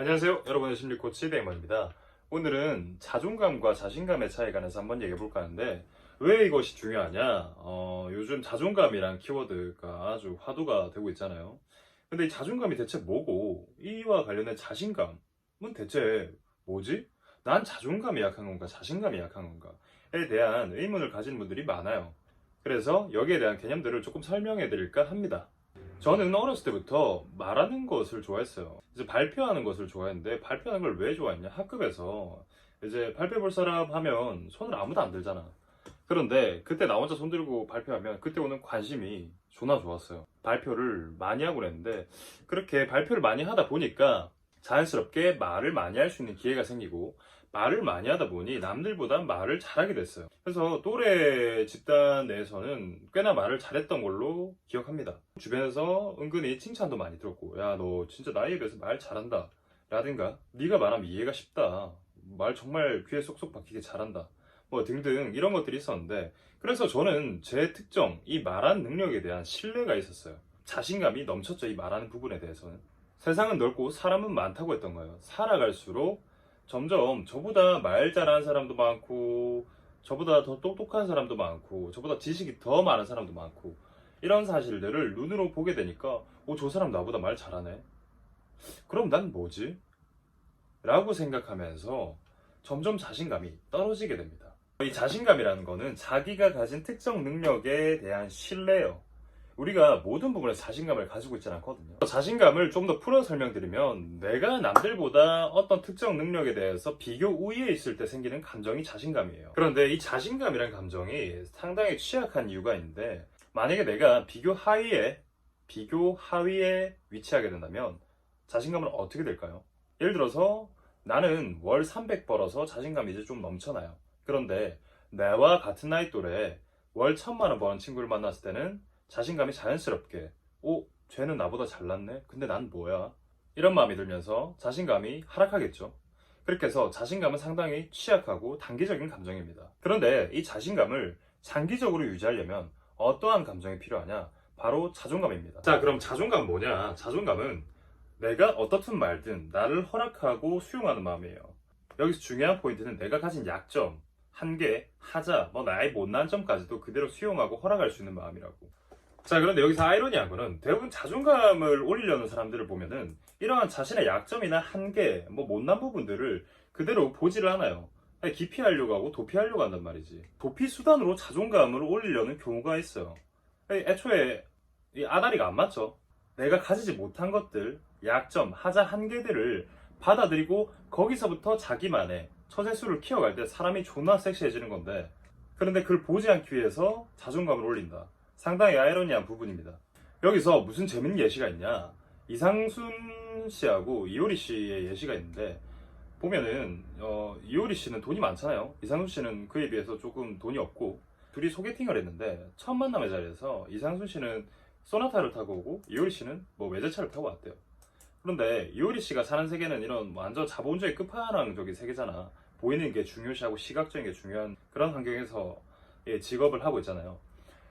안녕하세요. 여러분의 심리 코치 데이먼입니다. 오늘은 자존감과 자신감의 차이에 관해서 한번 얘기해 볼까 하는데 왜 이것이 중요하냐? 어, 요즘 자존감이란 키워드가 아주 화두가 되고 있잖아요. 근데 이 자존감이 대체 뭐고 이와 관련된 자신감은 대체 뭐지? 난 자존감이 약한 건가? 자신감이 약한 건가?에 대한 의문을 가진 분들이 많아요. 그래서 여기에 대한 개념들을 조금 설명해 드릴까 합니다. 저는 어렸을 때부터 말하는 것을 좋아했어요. 이제 발표하는 것을 좋아했는데 발표하는 걸 왜 좋아했냐? 학급에서 이제 발표해 볼 사람 하면 손을 아무도 안 들잖아. 그런데 그때 나 혼자 손 들고 발표하면 그때 오는 관심이 존나 좋았어요. 발표를 많이 하고 그랬는데 그렇게 발표를 많이 하다 보니까 자연스럽게 말을 많이 할 수 있는 기회가 생기고 말을 많이 하다 보니 남들보다 말을 잘하게 됐어요. 그래서 또래 집단 내에서는 꽤나 말을 잘했던 걸로 기억합니다. 주변에서 은근히 칭찬도 많이 들었고, 야, 너 진짜 나이에 비해서 말 잘한다. 라든가, 네가 말하면 이해가 쉽다. 말 정말 귀에 쏙쏙 박히게 잘한다. 뭐 등등 이런 것들이 있었는데, 그래서 저는 제 특정, 이 말하는 능력에 대한 신뢰가 있었어요. 자신감이 넘쳤죠, 이 말하는 부분에 대해서는. 세상은 넓고 사람은 많다고 했던 거예요. 살아갈수록 점점 저보다 말 잘하는 사람도 많고 저보다 더 똑똑한 사람도 많고 저보다 지식이 더 많은 사람도 많고 이런 사실들을 눈으로 보게 되니까 오 저 사람 나보다 말 잘하네 그럼 난 뭐지? 라고 생각하면서 점점 자신감이 떨어지게 됩니다 이 자신감이라는 거는 자기가 가진 특정 능력에 대한 신뢰예요 우리가 모든 부분에 자신감을 가지고 있지 않거든요. 자신감을 좀 더 풀어 설명드리면 내가 남들보다 어떤 특정 능력에 대해서 비교 우위에 있을 때 생기는 감정이 자신감이에요. 그런데 이 자신감이라는 감정이 상당히 취약한 이유가 있는데 만약에 내가 비교 하위에 비교 하위에 위치하게 된다면 자신감은 어떻게 될까요? 예를 들어서 나는 월 300 벌어서 자신감이 이제 좀 넘쳐나요. 그런데 나와 같은 나이 또래 월 1000만 원 버는 친구를 만났을 때는 자신감이 자연스럽게 오 쟤는 나보다 잘났네? 근데 난 뭐야? 이런 마음이 들면서 자신감이 하락하겠죠. 그렇게 해서 자신감은 상당히 취약하고 단기적인 감정입니다. 그런데 이 자신감을 장기적으로 유지하려면 어떠한 감정이 필요하냐? 바로 자존감입니다. 자 그럼 자존감 뭐냐? 자존감은 내가 어떻든 말든 나를 허락하고 수용하는 마음이에요. 여기서 중요한 포인트는 내가 가진 약점 한계, 하자, 뭐 나의 못난 점까지도 그대로 수용하고 허락할 수 있는 마음이라고 자, 그런데 여기서 아이러니한 거는 대부분 자존감을 올리려는 사람들을 보면은 이러한 자신의 약점이나 한계, 뭐 못난 부분들을 그대로 보지를 않아요. 기피하려고 하고 도피하려고 한단 말이지. 도피 수단으로 자존감을 올리려는 경우가 있어요. 애초에 이 아다리가 안 맞죠. 내가 가지지 못한 것들, 약점, 하자, 한계들을 받아들이고 거기서부터 자기만의 처세수를 키워갈 때 사람이 존나 섹시해지는 건데 그런데 그걸 보지 않기 위해서 자존감을 올린다. 상당히 아이러니한 부분입니다. 여기서 무슨 재밌는 예시가 있냐? 이상순 씨하고 이효리 씨의 예시가 있는데 보면은 어, 이효리 씨는 돈이 많잖아요. 이상순 씨는 그에 비해서 조금 돈이 없고 둘이 소개팅을 했는데 첫 만남의 자리에서 이상순 씨는 소나타를 타고 오고 이효리 씨는 뭐 외제차를 타고 왔대요. 그런데 이효리 씨가 사는 세계는 이런 완전 자본주의 끝판왕적인 세계잖아. 보이는 게 중요시하고 시각적인 게 중요한 그런 환경에서 예, 직업을 하고 있잖아요.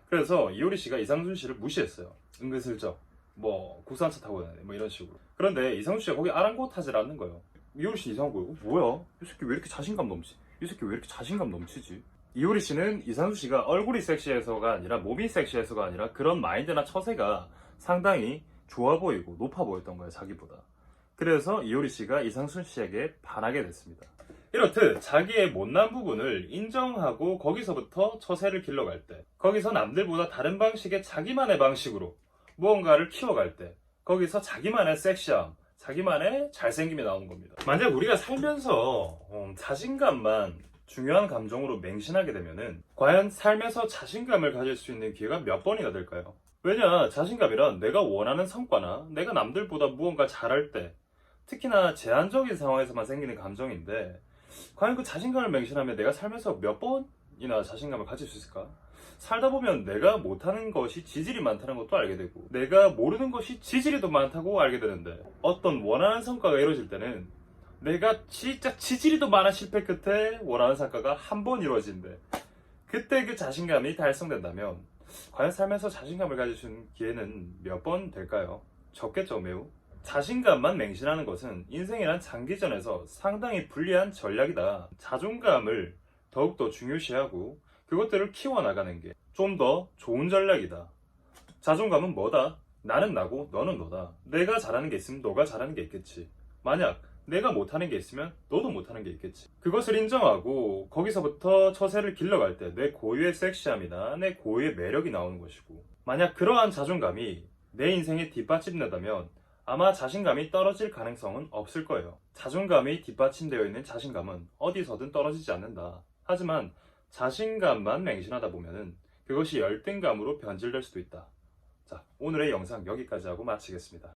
그래서 이효리 씨가 이상순 씨를 무시했어요. 은근슬쩍. 뭐, 국산차 타고 다니네. 뭐 이런 식으로. 그런데 이상순 씨가 거기 아랑곳하질 않는 거예요. 이효리 씨 이상한 거예요. 어, 뭐야? 이 새끼 왜 이렇게 자신감 넘치? 이 새끼 왜 이렇게 자신감 넘치지? 이효리 씨는 이상순 씨가 얼굴이 섹시해서가 아니라 몸이 섹시해서가 아니라 그런 마인드나 처세가 상당히 좋아 보이고 높아 보였던 거예요, 자기보다. 그래서 이효리 씨가 이상순 씨에게 반하게 됐습니다. 이렇듯 자기의 못난 부분을 인정하고 거기서부터 처세를 길러갈 때, 거기서 남들보다 다른 방식의 자기만의 방식으로 무언가를 키워갈 때, 거기서 자기만의 섹시함, 자기만의 잘생김이 나오는 겁니다. 만약 우리가 살면서 음, 자신감만 중요한 감정으로 맹신하게 되면은 과연 삶에서 자신감을 가질 수 있는 기회가 몇 번이나 될까요? 왜냐, 자신감이란 내가 원하는 성과나 내가 남들보다 무언가 잘할 때, 특히나 제한적인 상황에서만 생기는 감정인데, 과연 그 자신감을 맹신하면 내가 살면서 몇 번이나 자신감을 가질 수 있을까? 살다 보면 내가 못하는 것이 지질이 많다는 것도 알게 되고, 내가 모르는 것이 지질이 더 많다고 알게 되는데, 어떤 원하는 성과가 이루어질 때는, 내가 진짜 지질이 더 많은 실패 끝에 원하는 성과가 한 번 이루어진대. 그때 그 자신감이 달성된다면, 과연 살면서 자신감을 가질 수 있는 기회는 몇 번 될까요? 적겠죠, 매우. 자신감만 맹신하는 것은 인생이란 장기전에서 상당히 불리한 전략이다. 자존감을 더욱더 중요시하고 그것들을 키워나가는 게 좀 더 좋은 전략이다. 자존감은 뭐다? 나는 나고 너는 너다. 내가 잘하는 게 있으면 너가 잘하는 게 있겠지. 만약 내가 못하는 게 있으면 너도 못하는 게 있겠지. 그것을 인정하고 거기서부터 처세를 길러갈 때 내 고유의 섹시함이나 내 고유의 매력이 나오는 것이고 만약 그러한 자존감이 내 인생에 뒷받침된다면 아마 자신감이 떨어질 가능성은 없을 거예요. 자존감이 뒷받침되어 있는 자신감은 어디서든 떨어지지 않는다. 하지만 자신감만 맹신하다 보면은 그것이 열등감으로 변질될 수도 있다. 자, 오늘의 영상 여기까지 하고 마치겠습니다.